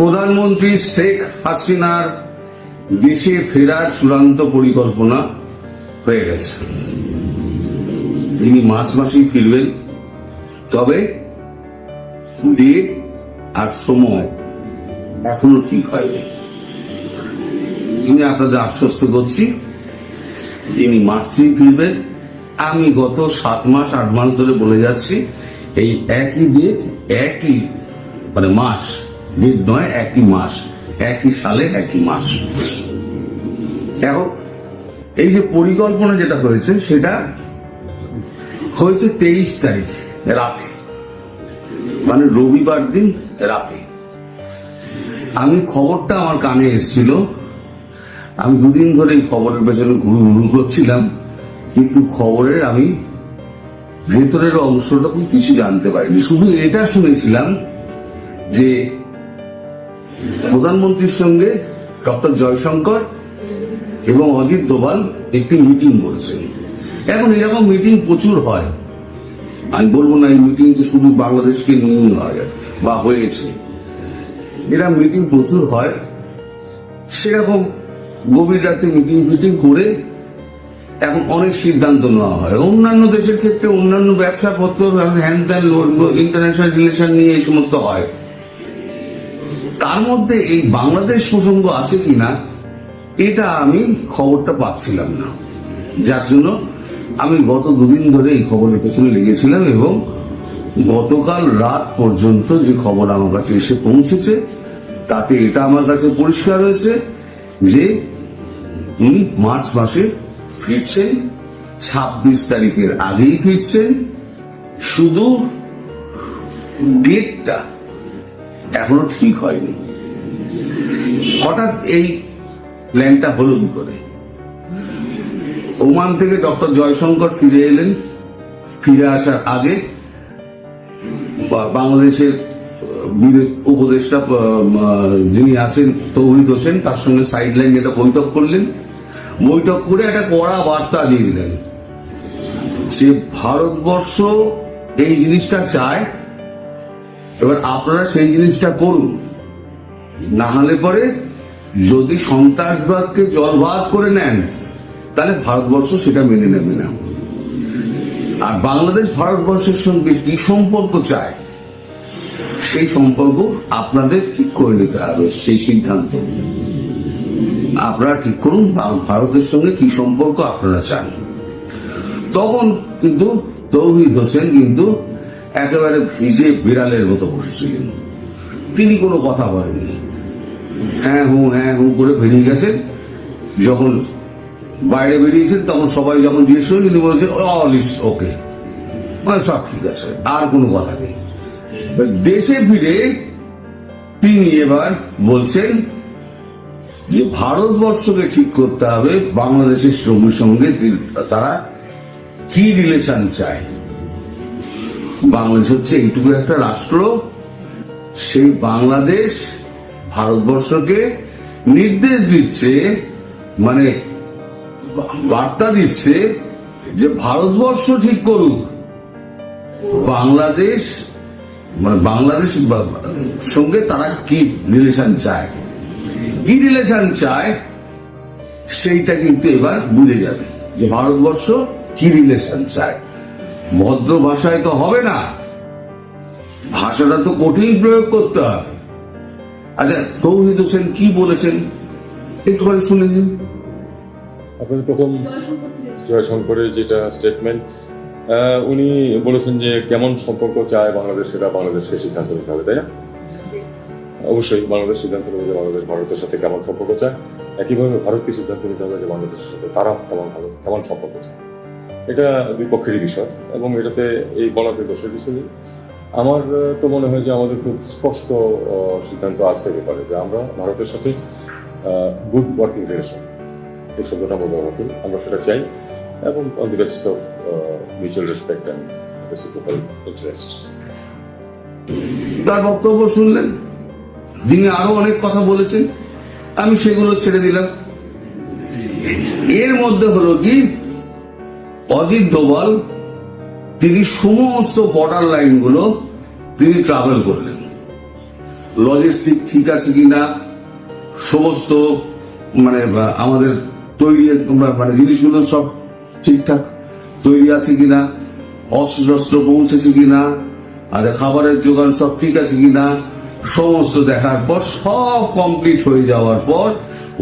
প্রধানমন্ত্রী শেখ হাসিনার দেশে ফেরার চূড়ান্ত পরিকল্পনা হয়ে গেছে। তিনি মার্চ মাসেই ফিরবেন। তবে আর সময় এখনও ঠিক হয়নি। আমি আপনাদের আশ্বস্ত করছি, তিনি মার্চেই ফিরবেন। আমি গত সাত মাস, আট মাস ধরে বলে যাচ্ছি, এই একই ডেট একই মানে মাস ডেট নয়, একই মাস, একই সালে, একই মাস। এখন এই যে পরিকল্পনা যেটা হয়েছে, সেটা হয়েছে তেইশ তারিখ, রাতে। মানে রবিবার দিন রাতে। আমি খবরটা আমার কানে এসেছিল। আমি দুদিন ধরে এই খবরের পেছনে ঘুরু ঘুরু করছিলাম, কিন্তু খবরের আমি ভেতরের অংশটা কিছু জানতে পারিনি। শুধু এটা শুনেছিলাম যে প্রধানমন্ত্রীর সঙ্গে ডক্টর জয়শঙ্কর এবং অজিত দোভাল একটি মিটিং করেছেন এখন এরকম মিটিং প্রচুর হয়। আমি বলব না এই মিটিংটি শুধু বাংলাদেশকে নিয়েই হয় বা হয়েছে। এরা মিটিং প্রচুর হয়। সেরকম গভীর রাতে মিটিং ফিটিং করে এখন অনেক সিদ্ধান্ত নেওয়া হয়। অন্যান্য দেশের ক্ষেত্রে অন্যান্য ব্যবসা পত্র হ্যান ত্যান, ইন্টারন্যাশনাল রিলেশন নিয়ে এই সমস্ত হয়। তার মধ্যে এই বাংলাদেশ প্রসঙ্গ আছে কিনা, এটা আমি খবরটা পাচ্ছিলাম না। যার জন্য আমি গত দুদিন ধরে এই খবরের পেছনে লেগেছিলাম এবং গতকাল রাত পর্যন্ত যে খবর আমার কাছে এসে পৌঁছেছে, তাতে এটা আমার কাছে পরিষ্কার হয়েছে যে উনি মার্চ মাসে ফিরছেন, ছাব্বিশ তারিখের আগেই ফিরছেন। শুধু ডেটটা এখনও ঠিক হয়নি। হঠাৎ এই প্ল্যানটা হলো কি করে। ওমান থেকে ডক্টর জয়শঙ্কর ফিরে এলেন। ফিরে আসার আগে বাংলাদেশের, বিদেশ উপদেষ্টা যিনি আছেন, তৌহিদ হোসেন, তার সঙ্গে সাইড লাইন একটা বৈঠক করলেন। বৈঠক করে একটা কড়া বার্তা দিয়ে দিলেন। সে ভারতবর্ষ এই জিনিসটা চায় এবার আপনারা সেই জিনিসটা করুন। না হলে পরে যদি সন্ত্রাসবাদকে জলভাত করে নেন, তাহলে ভারতবর্ষ সেটা মেনে নেবে না। আর বাংলাদেশ ভারতবর্ষের সঙ্গে কি সম্পর্ক চায়, সেই সম্পর্ক আপনাদের ঠিক করে নিতে হবে, সেই সিদ্ধান্ত। আপনারা ঠিক করুন ভারতের সঙ্গে কি সম্পর্ক আপনারা চান। তখন কিন্তু তৌহিদ হোসেন কিন্তু একেবারে ভিজে বিড়ালের মতো বসেছিলেন। তিনি কোনো কথা বলেননি। হ্যাঁ হু হ্যাঁ হু করে বেরিয়ে গেছেন। যখন বাইরে বেরিয়েছেন, তখন সবাই যখন জিজ্ঞেস করে তিনি বলছেন অল ইস ওকে মানে সব ঠিক আছে, আর কোনো কথা নেই। দেশে ফিরে তিনি এবার বলছেন যে, ভারতবর্ষকে ঠিক করতে হবে। বাংলাদেশের সঙ্গে সঙ্গে তারা কি রিলেশন চায়? বাংলাদেশ হচ্ছে এইটুকু একটা রাষ্ট্র। সেই বাংলাদেশ ভারতবর্ষকে নির্দেশ দিচ্ছে মানে বার্তা দিচ্ছে যে ভারতবর্ষ ঠিক করুক। বাংলাদেশ মানে বাংলাদেশ সঙ্গে তারা কি রিলেশন চায়? কি রিলেশন চায়? সেইটা কিন্তু এবার বুঝে যাবে যে ভারতবর্ষ কি রিলেশন চায়। ভদ্র ভাষায় তো হবে না। ভাষাটা তো কঠিন প্রয়োগ করতে হবে। আচ্ছা তৌহিদ হোসেন কি বলেছেন? একটুখানি শুনে নিন। আপনার প্রথম জয়শঙ্করের যেটা স্টেটমেন্ট উনি বলেছেন যে কেমন সম্পর্ক চায় বাংলাদেশ সেটা বাংলাদেশকে সিদ্ধান্ত নিতে হবে, তাই না? অবশ্যই বাংলাদেশ সিদ্ধান্ত নেবে যে বাংলাদেশ ভারতের সাথে কেমন সম্পর্ক চায়। একইভাবে ভারতকে সিদ্ধান্ত নিতে হবে যে বাংলাদেশের সাথে তারা কেমন ভালো কেমন সম্পর্ক চায়। এটা দুই পক্ষেরই বিষয় এবং এটাতে এই বলাতে দোষের কিছু নেই আমার তো মনে হয় যে আমাদের খুব স্পষ্ট সিদ্ধান্ত আছে ব্যাপারে যে আমরা ভারতের সাথে গুড ওয়ার্কিং রিলেশন এই শব্দটা আমরা ব্যবহার আমরা সেটা চাই এবং on the basis of mutual respect and reciprocal interest তার বক্তব্য শুনলেন। তিনি আরও অনেক কথা বলেছেন, আমি সেগুলো ছেড়ে দিলাম। এর মধ্যে হলো কি? অজিত দোভাল, তিনি সমস্ত বর্ডার লাইনগুলো তিনি ট্রাভেল করলেন। লজিস্টিক ঠিক আছে কিনা, সমস্ত মানে আমাদের তৈরি মানে জিনিসগুলো সব ঠিকঠাক তৈরি আছে কিনা অস্ত্র শস্ত্র পৌঁছেছে কিনা, আর খাবারের যোগান সব ঠিক আছে কিনা, সমস্ত দেখার পর, সব কমপ্লিট হয়ে যাওয়ার পর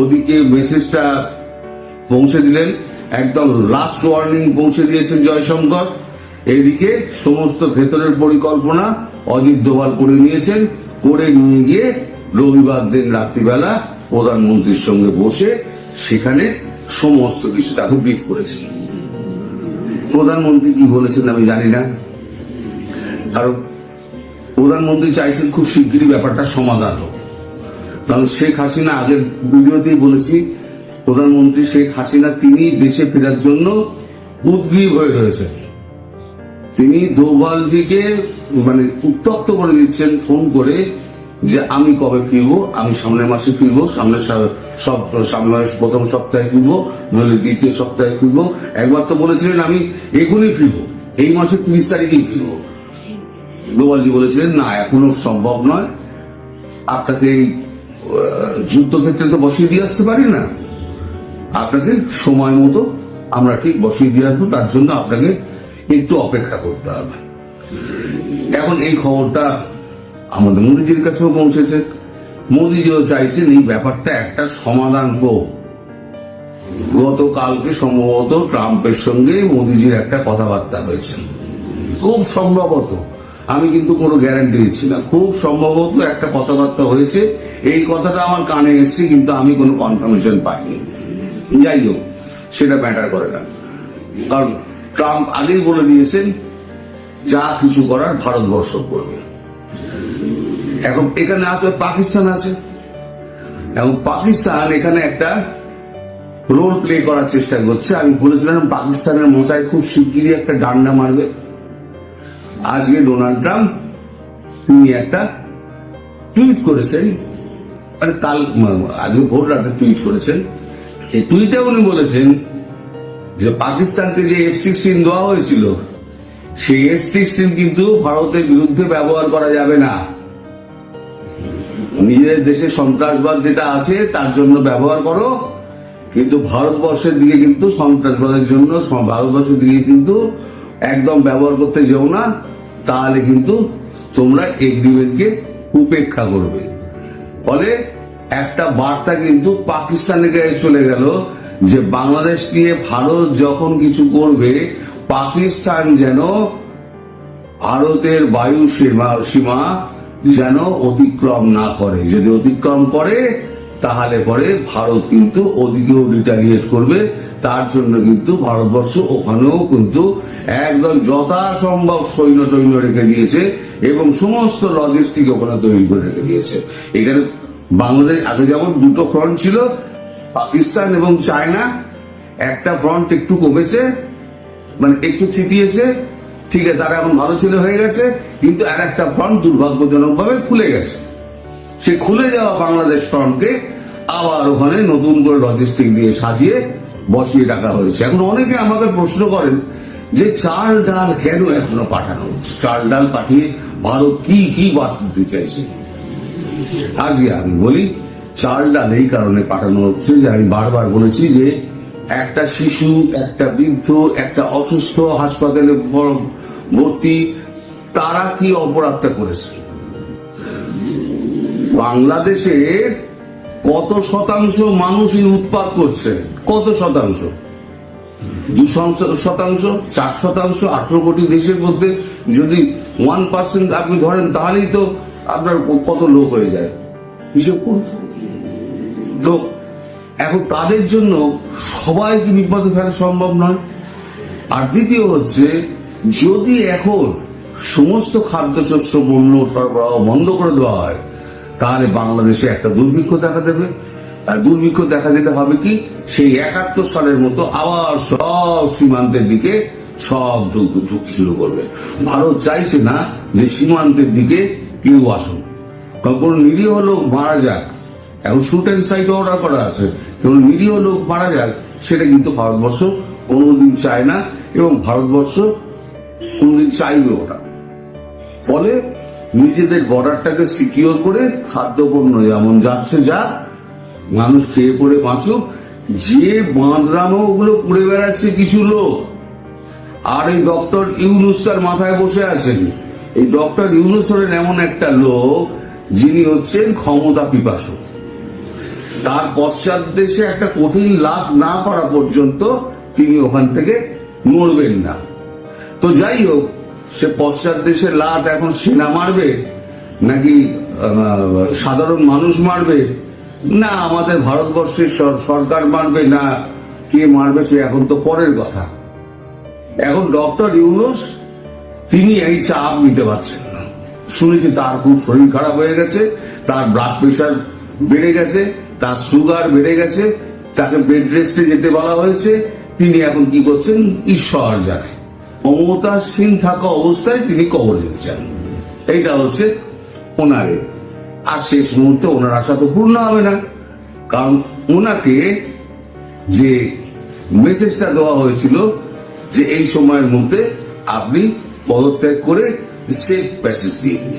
ওদিকে মেসেজটা পৌঁছে দিলেন। একদম লাস্ট ওয়ার্নিং পৌঁছে দিয়েছেন জয়শঙ্কর। এইদিকে সমস্ত ভেতরের পরিকল্পনা অজিত দোভাল করে নিয়েছেন, করে নিয়ে গিয়ে রবিবার দিন রাত্রিবেলা প্রধানমন্ত্রীর সঙ্গে বসে সেখানে সমস্ত কিছু তাকে ব্রিফ করেছেন। প্রধানমন্ত্রী কি বলেছেন আমি জানি না। কারণ প্রধানমন্ত্রী চাইছেন খুব শিগগিরই ব্যাপারটা সমাধান হোক। কারণ শেখ হাসিনা আগের ভিডিওতেই বলেছি প্রধানমন্ত্রী শেখ হাসিনা তিনি দেশে ফেরার জন্য উদ্গ্রীব হয়ে রয়েছেন। তিনি দোভালজিকে মানে উত্তপ্ত করে দিচ্ছেন ফোন করে যে, আমি কবে ফিরবো? আমি সামনের মাসে ফিরবো, সামনের সব, সামনের মাসে, প্রথম সপ্তাহে ফিরবো, নইলে দ্বিতীয় সপ্তাহে ফিরবো। একবার তো বলেছিলেন, আমি এখনই ফিরবো, এই মাসের তিরিশ তারিখেই ফিরবো। দোভালজি বলেছিলেন, না, এখনও সম্ভব নয়। আপনাকে এই যুদ্ধক্ষেত্রে তো বসিয়ে দিয়ে আসতে পারি না। আপনাকে সময় মতো আমরা ঠিক বসিয়ে দিয়ে আসব, তার জন্য আপনাকে একটু অপেক্ষা করতে হবে। এখন এই খবরটা আমাদের মোদিজির কাছেও পৌঁছেছে। মোদিজিও চাইছেন এই ব্যাপারটা একটা সমাধান হোক। গতকালকে সম্ভবত ট্রাম্পের সঙ্গে মোদিজির একটা কথাবার্তা হয়েছে। খুব সম্ভবত, আমি কিন্তু কোনো গ্যারান্টি দিচ্ছি না, খুব সম্ভবত একটা কথাবার্তা হয়েছে। এই কথাটা আমার কানে এসেছে, কিন্তু আমি কোনো কনফার্মেশন পাইনি। যাই হোক, সেটা ম্যাটার করে না। কারণ ট্রাম্প আগেই বলে দিয়েছেন, যা কিছু করার ভারতবর্ষ করবে। এখন এখানে আছে, পাকিস্তান আছে। এবং পাকিস্তান এখানে একটা রোল প্লে করার চেষ্টা করছে। আমি বলেছিলাম, পাকিস্তানের মোটায় খুব শিগগিরই একটা ডান্ডা মারবে। আজকে ডোনাল্ড ট্রাম্প, তিনি একটা টুইট করেছেন। মানে কাল, আজকে ভোর রাতে টুইট করেছেন। এই টুইটে উনি বলেছেন যে পাকিস্তানকে যে এফ সিক্সটিন দেওয়া হয়েছিল, সেই এফ সিক্সটিন কিন্তু ভারতের বিরুদ্ধে ব্যবহার করা যাবে না। নিজেদের দেশে সন্ত্রাসবাদ যেটা আছে, তার জন্য ব্যবহার করো, কিন্তু ভারতবর্ষের দিকে কিন্তু সন্ত্রাসবাদের জন্য, ভারতবর্ষের দিকে কিন্তু একদম ব্যবহার করতে যেও না, তাহলে কিন্তু তোমরা এগ্রিমেন্টকে উপেক্ষা করবে। ফলে একটা বার্তা কিন্তু পাকিস্তানের গায়ে চলে গেল যে বাংলাদেশ নিয়ে ভারত যখন কিছু করবে, পাকিস্তান যেন ভারতের বায়ু সীমা সীমা যেন অতিক্রম না করে। যদি অতিক্রম করে, তাহলে পরে ভারত কিন্তু ওদিকেও রিটালিয়েট করবে। তার জন্য কিন্তু ভারতবর্ষ ওখানেও কিন্তু একদম যথাসম্ভব সৈন্য টৈন্য রেখে দিয়েছে এবং সমস্ত লজিস্টিক ওখানে তৈরি করে রেখে দিয়েছে। এখানে বাংলাদেশ, আগে যেমন দুটো ফ্রন্ট ছিল, পাকিস্তান এবং চায়না, একটা ফ্রন্ট একটু কমেছে মানে একটু থিতিয়েছে ঠিক আছে, তারা এখন ভালো ছিল হয়ে গেছে, কিন্তু আর একটা ফ্রন্ট দুর্ভাগ্যজনক ভাবে খুলে গেছে। সে খুলে যাওয়া বাংলাদেশ ফ্রন্টকে আবার ওখানে নতুন করে লজিস্টিক দিয়ে সাজিয়ে বসিয়ে রাখা হয়েছে। এখন অনেকে আমাকে প্রশ্ন করেন যে চাল ডাল কেন এখনও পাঠানো হচ্ছে? চাল ডাল পাঠিয়ে ভারত কি কি বার্তা দিতে চাইছে? আজকে আমি বলি চাল ডাল এই কারণে পাঠানো হচ্ছে যে আমি বারবার বলেছি যে একটা শিশু, একটা বৃদ্ধ, একটা অসুস্থ হাসপাতালে ভর্তি, তারা কি অপরাধটা করেছে? বাংলাদেশে কত শতাংশ মানুষই উৎপাদ করছে? কত শতাংশ? দু শতাংশ চার শতাংশ, আঠারো কোটি দেশের মধ্যে যদি ওয়ান পার্সেন্ট আপনি ধরেন, তাহলেই তো আপনার কত লোক হয়ে যায়। হিসেব করুন। এখন তাদের জন্য সবাইকে বিপদে ফেলা সম্ভব নয়। আর দ্বিতীয় হচ্ছে, যদি এখন সমস্ত খাদ্যশস্য পণ্য সরবরাহ বন্ধ করে দেওয়া হয়, তাহলে বাংলাদেশে একটা দুর্ভিক্ষ দেখা দেবে। আর দুর্ভিক্ষ দেখা দিতে হবে কি? সেই একাত্তর সালের মতো আবার সব সীমান্তের দিকে সব ঢুক- ঢুকতে শুরু করবে। ভারত চাইছে না যে সীমান্তের দিকে কেউ আসুক। কারণ কোনো নিরীহ লোক মারা যাক। এখন শুট অ্যান্ড সাইট অর্ডার করা আছে। কোনো নিরীহ লোক মারা যাক, সেটা কিন্তু ভারতবর্ষ কোনোদিন চায় না এবং ভারতবর্ষ কোনোদিন চাইবে ওটা। ফলে নিজেদের বর্ডারটাকে সিকিওর করে খাদ্যপণ্য যেমন যাচ্ছে যা, মানুষ খেয়ে পড়ে বাঁচুক। যে বাঁধরামো ওগুলো করে বেড়াচ্ছে কিছু লোক। আর এই ডক্টর ইউনুস তার মাথায় বসে আছেন। এই ডক্টর ইউনুস হলেন এমন একটা লোক যিনি হচ্ছেন ক্ষমতা পিপাসু। তার পশ্চাৎ দেশে একটা কঠিন লাভ না করা পর্যন্ত তিনি ওখান থেকে নড়বেন না। তো যাই হোক, সে পশ্চাৎ দেশে লাত এখন সেনা মারবে নাকি সাধারণ মানুষ মারবে? না, আমাদের ভারতবর্ষের সর- সরকার মারবে না, কে মারবে সে এখন তো পরের কথা। এখন ডক্টর ইউনুস তিনি এই চাপ নিতে পারছেন না। শুনেছি তার খুব শরীর খারাপ হয়ে গেছে, তার ব্লাড প্রেশার বেড়ে গেছে, তার সুগার বেড়ে গেছে, তাকে বেড রেস্টে যেতে বলা হয়েছে। তিনি এখন কি করছেন? ঈশ্বর জানে। ক্ষমতাসীন থাকা অবস্থায় তিনি কবর দিচ্ছেন এইটা হচ্ছে ওনারে। আর শেষ মুহূর্তে ওনার আশা তো পূর্ণ হবে না। কারণ ওনাকে যে মেসেজটা দেওয়া হয়েছিল যে এই সময়ের মধ্যে আপনি পদত্যাগ করে সেফ প্যাসেজ দিয়ে দিন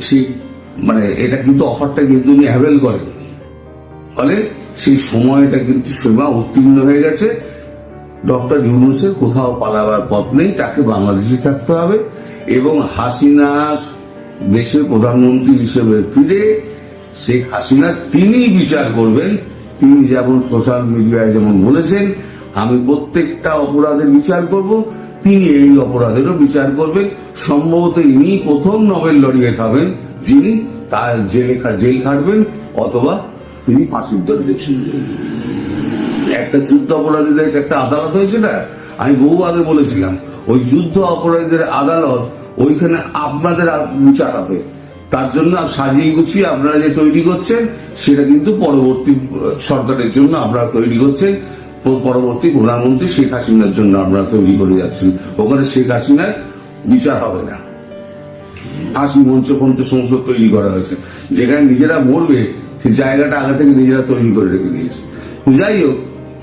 সেই মানে এটা কিন্তু অফারটা কিন্তু উনি অ্যাভেল করেন। ফলে সেই সময়টা কিন্তু সীমা উত্তীর্ণ হয়ে গেছে। ডক্টর ইউনুসের কোথাও পালাবার পথ নেই, তাকে বাংলাদেশে থাকতে হবে এবং হাসিনা দেশের প্রধানমন্ত্রী হিসেবে ফিরে শেখ হাসিনা তিনি বিচার করবেন। তিনি যেমন সোশ্যাল মিডিয়ায় যেমন বলেছেন, আমি প্রত্যেকটা অপরাধের বিচার করব। তিনি এই অপরাধেরও বিচার করবেন। সম্ভবত ইনি প্রথম নোবেল লড়িয়ে খাবেন, যিনি তার জেলে জেল খাটবেন, অথবা তিনি ফাঁসির দণ্ডে ছিলেন একটা যুদ্ধ অপরাধীদের একটা আদালত হয়েছে না? আমি বহু আগে বলেছিলাম, ওই যুদ্ধ অপরাধীদের আদালত ওইখানে আপনাদের বিচার হবে। তার জন্য সাজিয়ে গুছিয়ে আপনারা যে তৈরি করছেন, সেটা কিন্তু পরবর্তী সরকারের জন্য আপনারা তৈরি করছেন। পরবর্তী প্রধানমন্ত্রী শেখ হাসিনার জন্য আমরা তৈরি করে যাচ্ছেন ওখানে শেখ হাসিনার বিচার হবে না। হাসি মঞ্চ পর্যন্ত সমস্ত তৈরি করা হয়েছে। যেখানে নিজেরা মরবে, সেই জায়গাটা আগে থেকে নিজেরা তৈরি করে রেখে দিয়েছে। যাই হোক,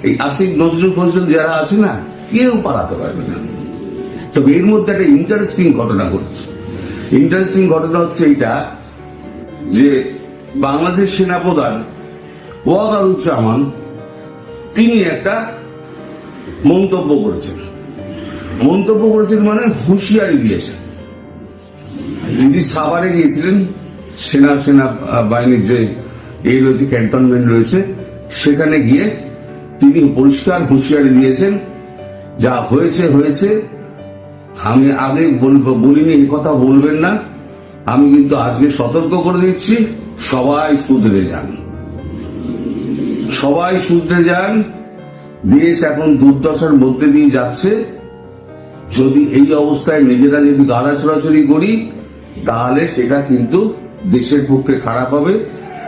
এই আসিফ নজরুল ফজরুল যারা আছে না, কেউ পালাতে পারবে না। তবে এর মধ্যে একটা ইন্টারেস্টিং ঘটনা ঘটেছে। ইন্টারেস্টিং ঘটনা হচ্ছে এইটা যে বাংলাদেশ সেনাপ্রধান ওয়াকারুজ্জামান তিনি একটা মন্তব্য করেছেন। মন্তব্য করেছেন মানে হুঁশিয়ারি দিয়েছেন। তিনি সাভারে গিয়েছিলেন, সেনা সেনা বাহিনীর যে এই রয়েছে ক্যান্টনমেন্ট রয়েছে, সেখানে গিয়ে তিনি পরিষ্কার হুঁশিয়ারি দিয়েছেন, যা হয়েছে হয়েছে। আমি আগে বলিনি এই কথা বলবেন না। আমি কিন্তু আজকে সতর্ক করে দিচ্ছি, সবাই শুধরে যান। সবাই শুধরে যান। দেশ এখন দুর্দশার মধ্যে দিয়ে যাচ্ছে। যদি এই অবস্থায় নিজেরা যদি গাড়া চড়াচড়ি করি, তাহলে সেটা কিন্তু দেশের পক্ষে খারাপ হবে।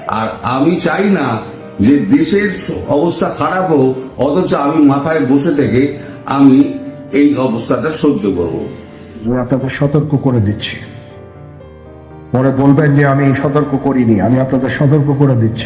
আর আমি চাই না যে দেশের অবস্থা খারাপ হোক, অথচ আমি মাথায় বসে থেকে আমি এই অবস্থাটা সহ্য করব। আপনাদের সতর্ক করে দিচ্ছি। পরে বলবেন যে আমি সতর্ক করিনি, আমি আপনাদের সতর্ক করে দিচ্ছি।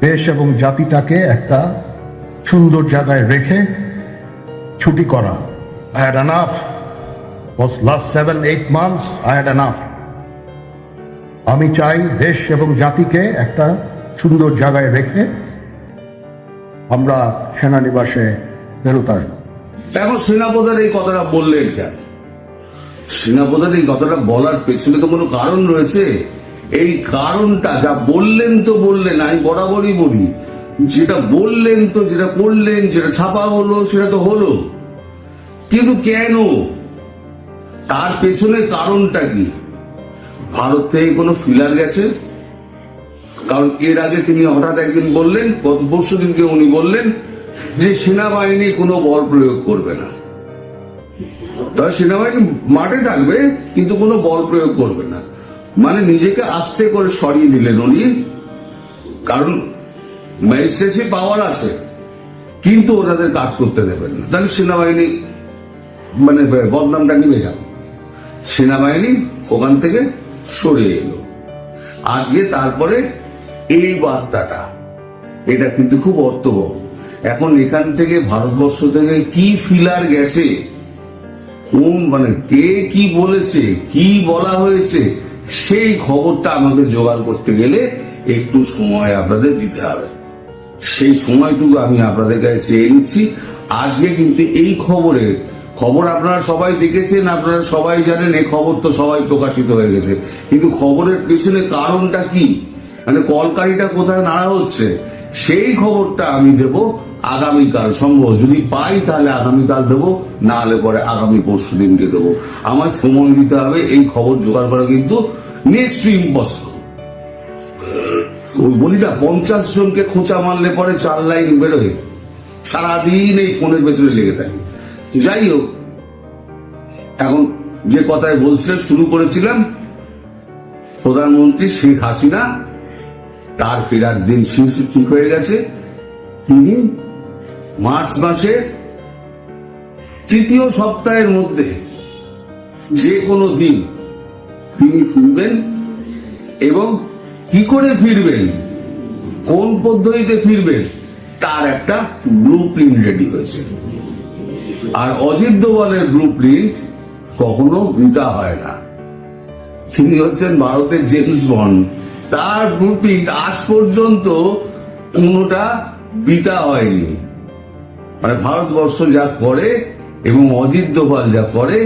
দেশ এবং জাতিটাকে একটা সুন্দর জায়গায় রেখে ছুটি করা। I had enough was last seven, eight months, I had enough. আমি চাই দেশ এবং জাতিকে একটা সুন্দর জায়গায় রেখে আমরা সেনানিবাসে ফেরত আসব। এখন সেনাপ্রধান এই কথাটা বললেন কেন? সেনাপ্রধান এই কথাটা বলার পেছনে তো কোনো কারণ রয়েছে? এই কারণটা, যা বললেন তো বললেন, আমি বরাবরই বলি। যেটা বললেন তো যেটা করলেন, যেটা ছাপা হলো, সেটা তো হলো। কিন্তু কেন? তার পেছনে কারণটা কি? ভারত থেকে কোনো ফিলার গেছে? কারণ এর আগে তিনি হঠাৎ একদিন বললেন, গত পরশু দিনকে উনি বললেন যে সেনাবাহিনী কোনো বল প্রয়োগ করবে না। তারা সেনাবাহিনী মাঠে থাকবে, কিন্তু কোনো বল প্রয়োগ করবে না। মানে নিজেকে আস্তে করে সরিয়ে দিলেন উনি। কারণ ম্যাজিস্ট্রেসি পাওয়ার আছে, কিন্তু ওনাদের কাজ করতে দেবেন না। তাহলে সেনাবাহিনী মানে বদনামটা নিবে যাবে সেনাবাহিনী ওখান থেকে সরে এলো। আজকে তারপরে এই বার্তাটা, এটা কিন্তু খুব অর্থবহ। এখন এখান থেকে ভারতবর্ষ থেকে কি ফিলার গেছে? কোন মানে কে কি বলেছে, কি বলা হয়েছে? সেই খবরটা আমাকে জোগাড় করতে গেলে একটু সময় আপনাদের দিতে হবে। সেই সময়টুকু আমি আপনাদের কাছে চেয়ে নিচ্ছি। আজকে কিন্তু এই খবরে, খবর আপনারা সবাই দেখেছেন, আপনারা সবাই জানেন, এই খবর তো সবাই প্রকাশিত হয়ে গেছে। কিন্তু খবরের পেছনে কারণটা কি? মানে কলকারিটা কোথায় নাড়া হচ্ছে? সেই খবরটা আমি দেব আগামীকাল সম্ভব। যদি পাই তাহলে আগামীকাল দেবো না হলে পরে আগামী পরশু দিনকে দেবো। আমার সময় দিতে হবে, এই খবর জোগাড় করা কিন্তু নেক্সট ইম্পসিবল ওই বলি না পঞ্চাশ জনকে খোঁচা মারলে পরে চার লাইন বেরোয়। সারাদিন এই ফোনের পেছনে লেগে থাকে। যাই হোক, এখন যে কথায় বলছিলাম, শুরু করেছিলাম, প্রধানমন্ত্রী শেখ হাসিনা, তার ফেরার দিন শীর্ষ ঠিক হয়ে গেছে। তিনি মার্চ মাসে তৃতীয় সপ্তাহের মধ্যে যে কোনো দিন তিনি ফিরবেন এবং কি করে ফিরবেন? কোন পদ্ধতিতে ফিরবেন? তার একটা ব্লু প্রিন্ট রেডি হয়েছে। আর অজিত দোভালের ব্লু প্রিন্ট কখনো বৃথা হয় না। তিনি হচ্ছেন ভারতের জেমস বন্ড। তার ব্লু প্রিন্ট আজ পর্যন্ত কোনোটা বৃথা হয়নি। মানে ভারতবর্ষ যা করে এবং অজিত দোভাল যা করে,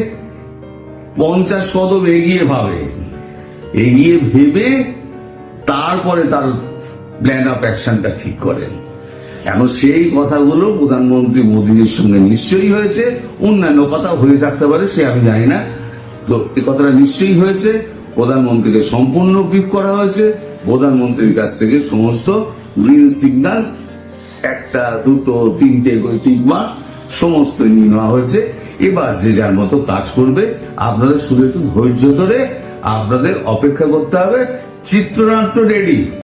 পঞ্চাশ কদম এগিয়ে ভাবে। এগিয়ে ভেবে তারপরে তার প্ল্যান অফ অ্যাকশনটা ঠিক করেন এখন সেই কথাগুলো প্রধানমন্ত্রী মোদীজির সঙ্গে নিশ্চয়ই হয়েছে, অন্যান্য কথা হয়ে থাকতে পারে, সে আমি জানি না। তো এ কথাটা নিশ্চয়ই হয়েছে, প্রধানমন্ত্রীকে সম্পূর্ণ ব্রিফ করা হয়েছে, প্রধানমন্ত্রীর কাছ থেকে সমস্ত গ্রিন সিগন্যাল একটা, দুটো, তিনটে, করে টিকমা সমস্ত নিয়ে নেওয়া হয়েছে। এবার যে যার মতো কাজ করবে, আপনাদের শুধু একটু ধৈর্য ধরে আপনাদের অপেক্ষা করতে হবে। চিত্রনাট্য রেডি।